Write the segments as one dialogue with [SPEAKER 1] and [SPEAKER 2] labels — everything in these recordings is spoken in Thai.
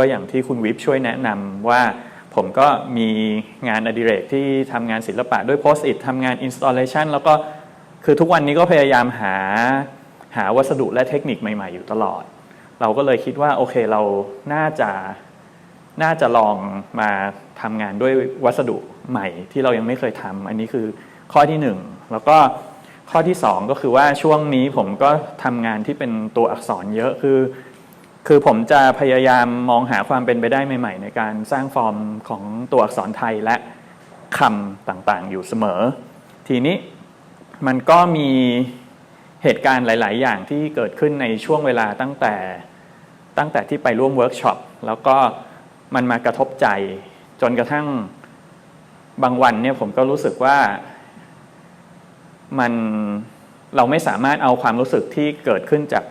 [SPEAKER 1] ก็อย่างที่คุณวิปช่วยแนะนำว่าผมก็มีงานอดิเรกที่ทำงานศิลปะด้วยโพสต์อิททำงานอินสต l เลชันแล้วก็คือทุกวันนี้ก็พยายามหาหาวัสดุและเทคนิคใหม่ ๆ อยู่ตลอด เราก็เลยคิดว่าโอเคเราน่าจะน่าจะลองมาทำงานด้วยวัสดุใหม่ที่เรายังไม่เคยทำอันนี้คือข้อที่หนึ่งแล้วก็ข้อที่สองก็คือว่าช่วงนี้ผมก็ทำงานที่เป็นตัวอักษรเยอะคือ คือผมจะพยายามมองหาความเป็นไปได้ใหม่ ๆ ในการสร้างฟอร์มของตัวอักษรไทยและคำต่างๆ อยู่เสมอ ทีนี้มันก็มีเหตุการณ์หลาย ๆ อย่างที่เกิดขึ้นในช่วงเวลาตั้งแต่ตั้งแต่ที่ไปร่วมเวิร์กช็อปแล้วก็มันมากระทบใจ จนกระทั่งบางวันเนี่ยผมก็รู้สึกว่ามันเราไม่สามารถเอาความรู้สึกที่เกิดขึ้นจาก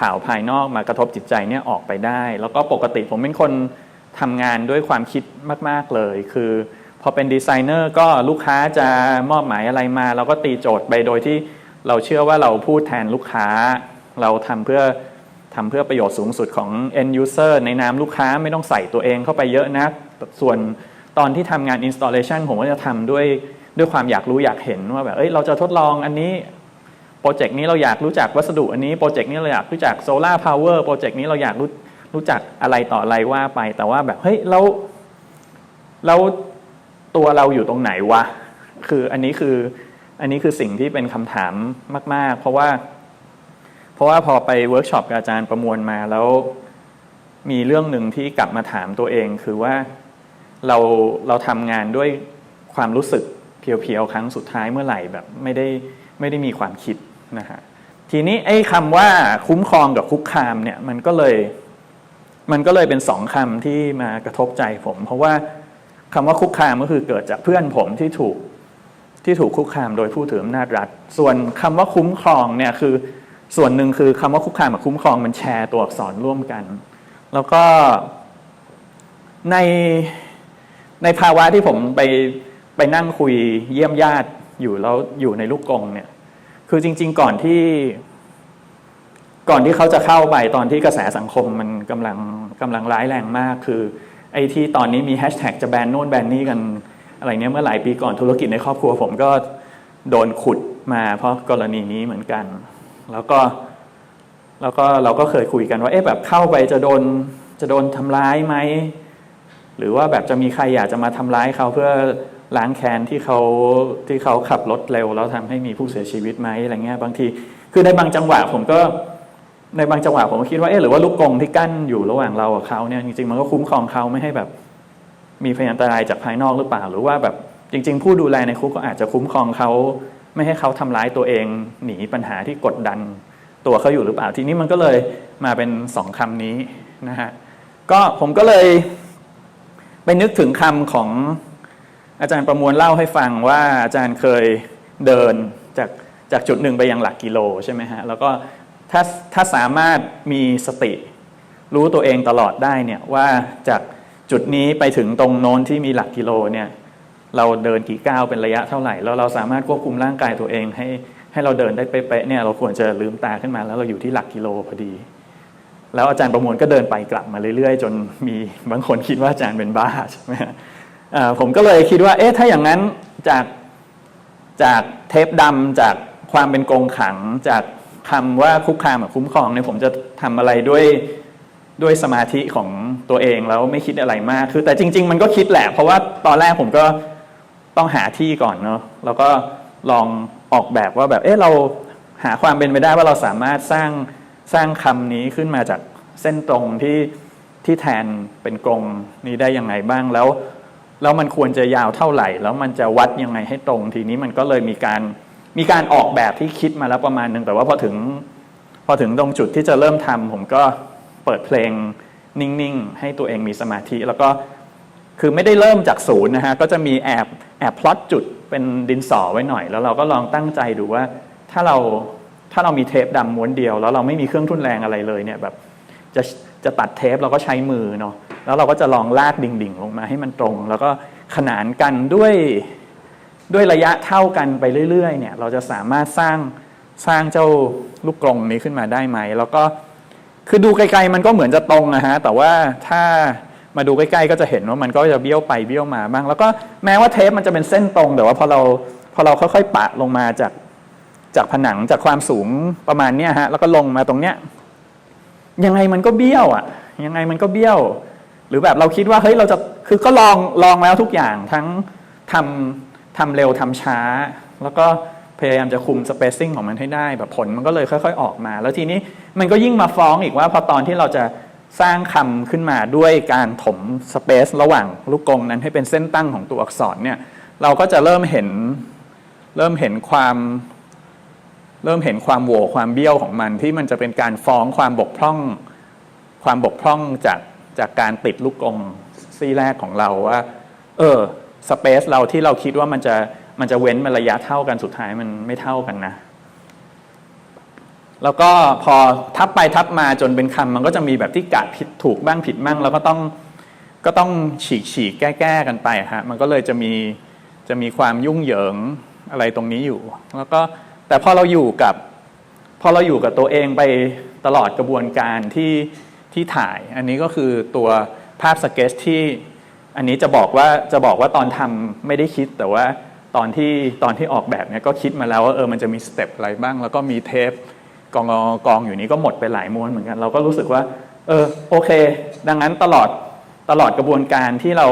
[SPEAKER 1] ข่าวภายนอกมากระทบจิตใจเนี่ยออกไปได้ แล้วก็ปกติผมเป็นคนทำงานด้วยความคิดมาก ๆ เลย คือพอเป็นดีไซเนอร์ก็ลูกค้าจะมอบหมายอะไรมา เราก็ตีโจทย์ไปโดยที่เราเชื่อว่าเราพูดแทนลูกค้า เราทำเพื่อทำเพื่อประโยชน์สูงสุดของ end user ในนามลูกค้าไม่ต้องใส่ตัวเองเข้าไปเยอะนักส่วนตอนที่ทำงาน installation ผมก็จะทำด้วยด้วยความอยากรู้อยากเห็นว่าแบบเอ้ยเราจะทดลองอันนี้ โปรเจกต์นี้เราอยากรู้จักวัสดุอันนี้โปรเจกต์นี้เราอยากรู้จักโซลาร์พาวเวอร์โปรเจกต์นี้เราอยากรู้รู้จักอะไรต่ออะไรว่าไป แต่ว่าแบบเฮ้ยเราเราตัวเราอยู่ตรงไหนวะคืออันนี้คืออันนี้คือสิ่งที่เป็นคำถามมาก ๆ เพราะว่า เพราะว่าพอไปเวิร์กช็อปกับอาจารย์ประมวลมาแล้วมีเรื่องหนึ่งที่กลับมาถามตัวเอง คือว่าเราเราทำงานด้วยความรู้สึกเพียวๆครั้งสุดท้ายเมื่อไหร่แบบไม่ได้ไม่ได้มีความคิด นะฮะทีนี้ไอ้คำว่าคุ้มครองกับคุกคามเนี่ยมันก็เลยมันก็เลยเป็นสองคำที่มากระทบใจผม เพราะว่าคำว่าคุกคามก็คือเกิดจากเพื่อนผมที่ถูกที่ถูกคุกคามโดยผู้ถืออำนาจรัฐ ส่วนคำว่าคุ้มครองเนี่ยคือส่วนหนึ่งคือคำว่าคุกคามกับคุ้มครองมันแชร์ตัวอักษรร่วมกัน แล้วก็ในในภาวะที่ผมไปไปนั่งคุยเยี่ยมญาติอยู่แล้วอยู่ในลูกกงเนี่ย คือจริง ๆ ก่อนที่ ก่อนที่เขาจะเข้าไปตอนที่กระแสสังคมมันกำลังกำลังร้ายแรงมากคือ ไอ้ที่ตอนนี้มีแฮชแท็กจะแบนโน่นแบนนี่กันอะไรเนี้ยเมื่อหลายปีก่อนธุรกิจในครอบครัวผมก็โดนขุดมาเพราะกรณีนี้เหมือนกัน แล้วก็แล้วก็เราก็เคยคุยกันว่าเอ๊ะแบบเข้าไปจะโดนจะโดนทำร้ายไหมหรือว่าแบบจะมีใครอยากจะมาทำร้ายเขาเพื่อ ล้างแค้นที่เขาที่เขาขับรถเร็วแล้วทำให้มีผู้เสียชีวิตไหมอะไรเงี้ยบางที คือในบางจังหวะผมก็ในบางจังหวะผมก็คิดว่าเอ๊ะหรือว่าลูกกงที่กั้นอยู่ระหว่างเรากับเขาเนี่ยจริงๆมันก็คุ้มครองเขาไม่ให้แบบ มีพยานอันตรายจากภายนอกหรือเปล่า หรือว่าแบบจริง ๆ ผู้ดูแลในคุกก็อาจจะคุ้มครองเขาไม่ให้เขาทำร้ายตัวเอง หนีปัญหาที่กดดันตัวเขาอยู่หรือเปล่าทีนี้มันก็เลยมาเป็นสองคำนี้นะฮะก็ผมก็เลยไปนึกถึงคำของ อาจารย์ประมวลเล่าให้ฟังว่าอาจารย์เคยเดินจากจากจุดหนึ่งไปยังหลักกิโลใช่ไหมฮะแล้วก็ถ้าถ้าสามารถมีสติ รู้ตัวเองตลอดได้เนี่ยว่าจากจุดนี้ไปถึงตรงโน้นที่มีหลักกิโลเนี่ยเราเดินกี่ก้าวเป็นระยะเท่าไหร่แล้วเราสามารถควบคุมร่างกายตัวเองให้ให้เราเดินได้เป๊ะๆเนี่ยเราควรจะลืมตาขึ้นมาแล้วเราอยู่ที่หลักกิโลพอดี แล้วอาจารย์ประมวลก็เดินไปกลับมาเรื่อยๆ จนมีบางคนคิดว่าอาจารย์เป็นบ้าใช่ไหมฮะ ผมก็เลยคิดว่าเอ๊ะถ้าอย่างนั้นจากจากเทปดำจากความเป็นกงขัง จากคำว่าคุกคามกับคุ้มครองเนี่ยผมจะทำอะไรด้วยด้วยสมาธิของตัวเองแล้วไม่คิดอะไรมาก คือแต่จริง ๆ มันก็คิดแหละ เพราะว่าตอนแรกผมก็ต้องหาที่ก่อนเนาะแล้วก็ลองออกแบบว่าแบบเอ๊ะเราหาความเป็นไปได้ว่าเราสามารถสร้างสร้างคำนี้ขึ้นมาจากเส้นตรงที่ที่แทนเป็นกรงนี้ได้ยังไงบ้างแล้ว แล้วมันควรจะยาวเท่าไหร่ แล้วมันจะวัดยังไงให้ตรง ทีนี้มันก็เลยมีการมีการออกแบบที่คิดมาแล้วประมาณหนึ่งแต่ว่าพอถึงพอถึงตรงจุดที่จะเริ่มทำผมก็เปิดเพลงนิ่งๆ ให้ตัวเองมีสมาธิ แล้วก็คือไม่ได้เริ่มจากศูนย์นะฮะก็จะมีแอบแอบพลอตจุดเป็นดินสอไว้หน่อย แล้วเราก็ลองตั้งใจดูว่าถ้าเราถ้าเรามีเทปดำม้วนเดียว แล้วเราไม่มีเครื่องทุ่นแรงอะไรเลยเนี่ยแบบจะจะตัดเทปเราก็ใช้มือเนาะ แล้วเราก็จะลองลากดิ่งๆ ลงมาให้มันตรง แล้วก็ขนานกันด้วยด้วยระยะเท่ากันไปเรื่อยๆเนี่ยเราจะสามารถสร้างสร้างเจ้าลูกกรงนี้ขึ้นมาได้ไหม แล้วก็คือดูไกลๆมันก็เหมือนจะตรงนะฮะแต่ว่าถ้ามาดูใกล้ๆก็จะเห็นว่ามันก็จะเบี้ยวไปเบี้ยวมาบ้าง แล้วก็แม้ว่าเทปมันจะเป็นเส้นตรงแต่ว่าพอเราพอเราค่อยๆปะลงมาจากจากผนังจากความสูงประมาณเนี้ยฮะแล้วก็ลงมาตรงเนี้ยยังไงมันก็เบี้ยวอะยังไงมันก็เบี้ยว หรือแบบเราคิดว่าเฮ้ยเราจะคือก็ลองลองแล้วทุกอย่างทั้งทำทำเร็วทำช้า แล้วก็พยายามจะคุมสเปซซิ่งของมันให้ได้ แบบผลมันก็เลยค่อย ๆ ออกมา แล้วทีนี้มันก็ยิ่งมาฟ้องอีกว่าพอตอนที่เราจะสร้างคำขึ้นมาด้วยการถมสเปซระหว่างลูกกงนั้นให้เป็นเส้นตั้งของตัวอักษรเนี่ยเราก็จะเริ่มเห็นเริ่มเห็นความเริ่มเห็นความโหวความเบี้ยวของมันที่มันจะเป็นการฟ้องความบกพร่อง ความบกพร่องจาก จากการติดลูกกงซี่แรกของเราว่า เออสเปซเราที่เราคิดว่ามันจะมันจะเว้นมันระยะเท่ากันสุดท้ายมันไม่เท่ากันนะ แล้วก็พอทับไปทับมาจนเป็นคำมันก็จะมีแบบที่กะผิดถูกบ้างผิดบ้างแล้วก็ต้องก็ต้องฉีกฉีกแก้แก้กันไปฮะมันก็เลยจะมีจะมีความยุ่งเหยิงอะไรตรงนี้อยู่ แล้วก็แต่พอเราอยู่กับพอเราอยู่กับตัวเองไปตลอดกระบวนการที่ ที่ถ่าย อันนี้ก็คือตัวภาพสเก็ตที่อันนี้จะบอกว่าจะบอกว่าตอนทำไม่ได้คิดแต่ว่าตอนที่ตอนที่ออกแบบเนี่ยก็คิดมาแล้วว่าเออมันจะมีสเต็ปอะไรบ้าง แล้วก็มีเทปกองกองอยู่นี้ก็หมดไปหลายม้วนเหมือนกัน เราก็รู้สึกว่า เออโอเค ดังนั้นตลอดตลอดกระบวนการที่เรา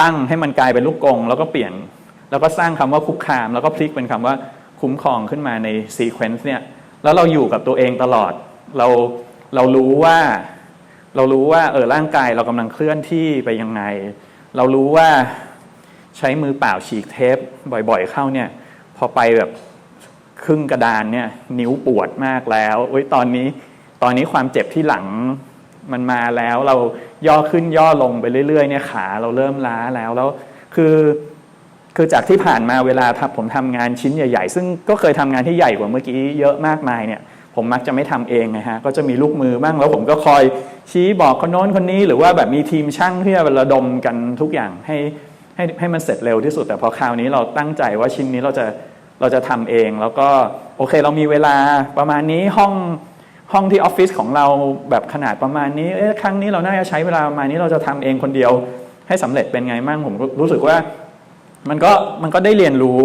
[SPEAKER 1] ตั้งให้มันกลายเป็นลูกกง แล้วก็เปลี่ยน แล้วก็สร้างคำว่าคุกคาม แล้วก็พลิกเป็นคำว่าคุ้มครองขึ้นมาในซีเควนซ์เนี่ยแล้วเราอยู่กับตัวเองตลอดเรา เรารู้ว่าเรารู้ว่าเออร่างกายเรากำลังเคลื่อนที่ไปยังไง เรารู้ว่าใช้มือเปล่าฉีกเทปบ่อยๆเข้าเนี่ย พอไปแบบครึ่งกระดานเนี่ย นิ้วปวดมากแล้วเอ้ยตอนนี้ตอนนี้ความเจ็บที่หลังมันมาแล้วเราย่อขึ้นย่อลงไปเรื่อยๆ เนี่ยขาเราเริ่มล้าแล้วแล้วคือคือจากที่ผ่านมาเวลาทำผมทำงานชิ้นใหญ่ ๆ ซึ่งก็เคยทำงานที่ใหญ่กว่าเมื่อกี้เยอะมากมายเนี่ย ผมมักจะไม่ทำเองนะฮะก็จะมีลูกมือบ้างแล้วผมก็คอยชี้บอกคนโน้นคนนี้ หรือว่าแบบมีทีมช่างที่จะระดมกันทุกอย่างให้ให้ให้มันเสร็จเร็วที่สุด แต่พอคราวนี้เราตั้งใจว่าชิ้นนี้เราจะเราจะทำเอง แล้วก็โอเคเรามีเวลาประมาณนี้ห้องห้องที่ออฟฟิศของเราแบบขนาดประมาณนี้เอ๊ะครั้งนี้เราน่าจะใช้เวลาประมาณนี้เราจะทำเองคนเดียวให้สำเร็จเป็นไงมั่งผมรู้สึกว่ามันก็มันก็ได้เรียนรู้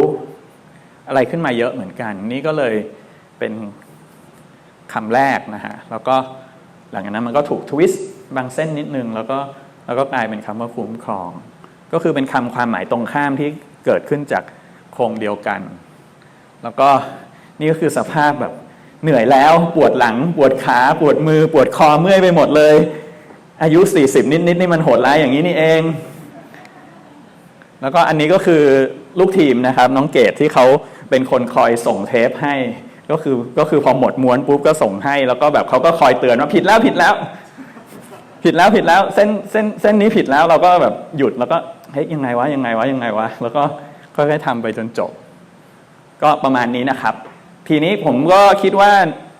[SPEAKER 1] อะไรขึ้นมาเยอะเหมือนกัน นี่ก็เลยเป็น คำแรกนะฮะแล้วก็หลังจากนั้นมันก็ถูกทวิสต์บางเส้นนิดนึง แล้วก็แล้วก็กลายเป็นคำว่าคุ้มครอง ก็คือเป็นคำความหมายตรงข้ามที่เกิดขึ้นจากโครงเดียวกัน แล้วก็นี่ก็คือสภาพแบบเหนื่อยแล้วปวดหลัง ปวดขาปวดมือ ปวดคอเมื่อยไปหมดเลย อายุ 40 นิดๆนี่มันโหดร้ายอย่างนี้นี่เอง แล้วก็อันนี้ก็คือลูกทีมนะครับ น้องเกดที่เขาเป็นคนคอยส่งเทปให้ ก็คือก็คือพอหมดม้วนปุ๊บก็ส่งให้ แล้วก็แบบเขาก็คอยเตือนว่าผิดแล้วผิดแล้ว ผิดแล้วผิดแล้วเส้นเส้นเส้นนี้ผิดแล้วเราก็แบบหยุดแล้วก็เฮ้ยยังไงวะยังไงวะยังไงวะแล้วก็ค่อยๆทำไปจนจบ ก็ประมาณนี้นะครับ ทีนี้ผมก็คิดว่า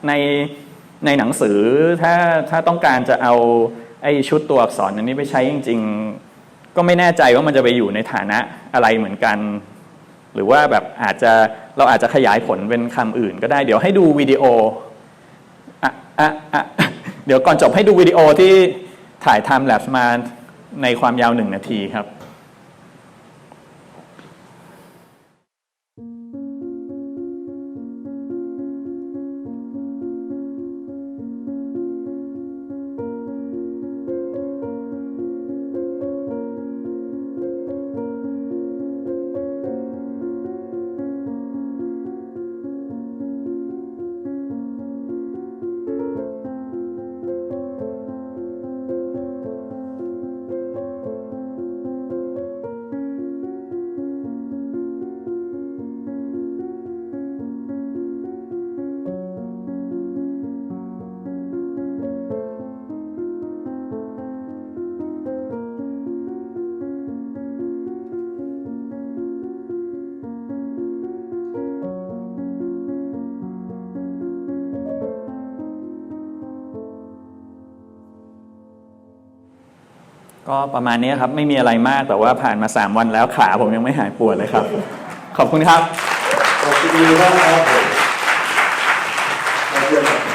[SPEAKER 1] ในในหนังสือถ้าถ้าต้องการจะเอาไอ้ชุดตัวอักษรอันนี้ไปใช้จริง ๆ ก็ไม่แน่ใจว่ามันจะไปอยู่ในฐานะอะไรเหมือนกัน หรือว่าแบบอาจจะ เราอาจจะขยายผลเป็นคำอื่นก็ได้ เดี๋ยวให้ดูวิดีโออะอะอะเดี๋ยวก่อนจบให้ดูวิดีโอที่ถ่ายไทม์แลปมาในความยาวหนึ่งนาทีครับ ก็ประมาณนี้ครับไม่มีอะไรมากแต่ว่าผ่านมา 3 วันแล้วขาผมยังไม่หายปวดเลยครับ ขอบคุณครับ
[SPEAKER 2] ขอบคุณมากครับ